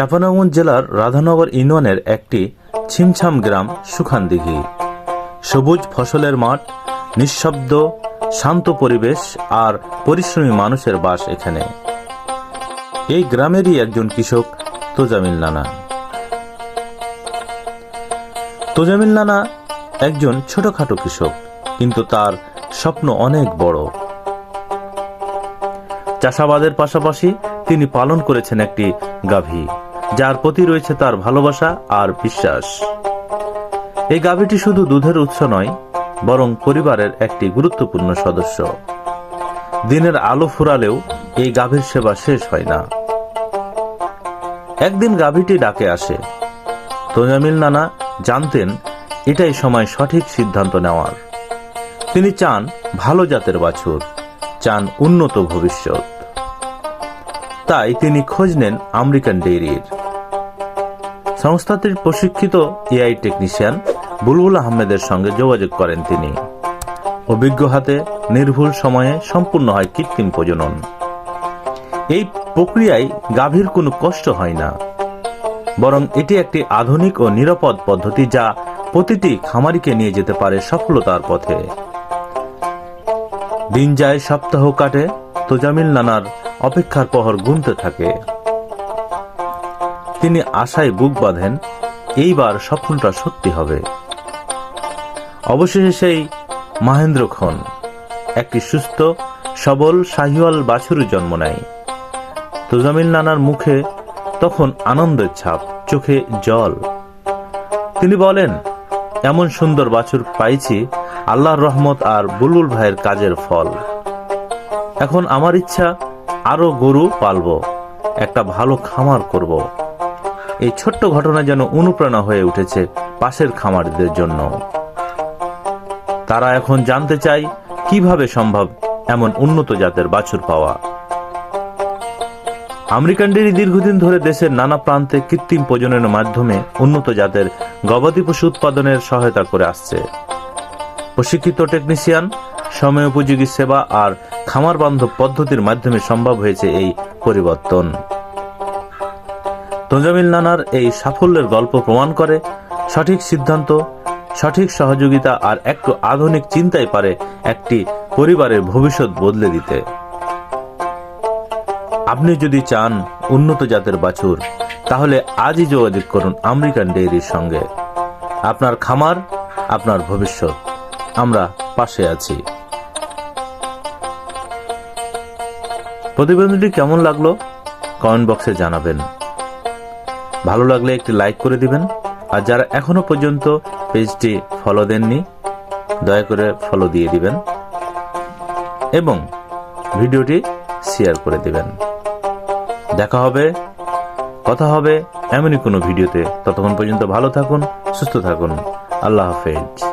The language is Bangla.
চাপানগঞ্জ জেলার রাধানগর ইউনিয়নের একটি ছিমছাম গ্রাম সুখানদিঘি। সবুজ ফসলের মাঠ, নিঃশব্দ, শান্ত পরিবেশ আর পরিশ্রমী মানুষের বাস এখানে। এই গ্রামেরই একজন কৃষক তোজামিল নানা। তোজামিল নানা একজন ছোটখাটো কৃষক, কিন্তু তার স্বপ্ন অনেক বড়। চাষাবাদের পাশাপাশি তিনি পালন করেছেন একটি গাভী। যার প্রতি রয়েছে তার ভালোবাসা আর বিশ্বাস। এই গাভীটি শুধু দুধের উৎস নয়, বরং পরিবারের একটি গুরুত্বপূর্ণ সদস্য। দিনের আলো ফুরালেও এই গাভীর সেবা শেষ হয় না। একদিন গাভীটি ডাকে আসে তোজামিল নানা, জানতেন এটাই সময় সঠিক সিদ্ধান্ত নেওয়ার। তিনি চান ভালো জাতের বাছুর, চান উন্নত ভবিষ্যৎ। তাই তিনি খোঁজ নেন আমেরিকান ডেইরির। সংস্থাটির প্রশিক্ষিত এআই টেকনিশিয়ান বুলবুল আহমেদের সঙ্গে যোগাযোগ করেন তিনি। অভিজ্ঞ হাতে নির্ভুল সময়ে সম্পূর্ণ হয় কৃত্রিম প্রজনন। এই প্রক্রিয়ায় গাভীর কোনো কষ্ট হয় না। বরং এটি একটি আধুনিক ও নিরাপদ পদ্ধতি যা প্রতিটি খামারিকে নিয়ে যেতে পারে সফলতার পথে। দিন যায়, সপ্তাহ কাটে তোজামিল নানার অপেক্ষার প্রহর গুনতে থাকে। তিনি আশায় বুক বাঁধেন, এইবার স্বপ্নটা সত্যি হবে। অবশেষে সেই মাহেন্দ্র খন একটি সুস্থ, সবল শাহিওয়াল বাছুর জন্ম নেয়। তোজামিল নানার মুখে তখন আনন্দের ছাপ, চোখে জল। তিনি বলেন, এমন সুন্দর বাছুর পাইছি, আল্লাহর রহমত আর বুলবুল ভাইয়ের কাজের ফল। এখন আমার ইচ্ছা আরও গরু পালব, একটা ভালো খামার করব। এই ছোট্ট ঘটনা যেন অনুপ্রেরণা হয়ে উঠেছে পাশের খামারিদের জন্য। তারা এখন জানতে চায়, কীভাবে সম্ভব এমন উন্নত জাতের বাছুর পাওয়া। আমেরিকান ডেরি দীর্ঘদিন ধরে দেশের নানা প্রান্তে কৃত্রিম প্রজননের মাধ্যমে উন্নত জাতের গবাদি পশু উৎপাদনের সহায়তা করে আসছে। প্রশিক্ষিত টেকনিশিয়ান সময় উপযোগী সেবা আর খামার বান্ধব পদ্ধতির মাধ্যমে সম্ভব হয়েছে এই পরিবর্তন। তোজামিল নানার এই সাফল্যের গল্প প্রমাণ করে সঠিক সিদ্ধান্ত, সঠিক সহযোগিতা আর একটু আধুনিক চিন্তাই পারে একটি পরিবারের ভবিষ্যৎ বদলে দিতে। আপনি যদি চান উন্নত জাতের বাছুর, তাহলে আজই যোগাযোগ করুন আমেরিকান ডেইরির সঙ্গে। আপনার খামার, আপনার ভবিষ্যৎ। আমরা পাশে আছি। প্রতিবেদনটি কেমন লাগল কমেন্ট বক্সে জানাবেন। ভালো লাগলে একটি লাইক করে দিবেন। আর যারা এখনও পর্যন্ত পেজটি ফলো দেননি, দয়া করে ফলো দিয়ে দিবেন এবং ভিডিওটি শেয়ার করে দিবেন। দেখা হবে, কথা হবে এমনই কোনো ভিডিওতে। ততক্ষণ পর্যন্ত ভালো থাকুন, সুস্থ থাকুন। আল্লাহ হাফেজ।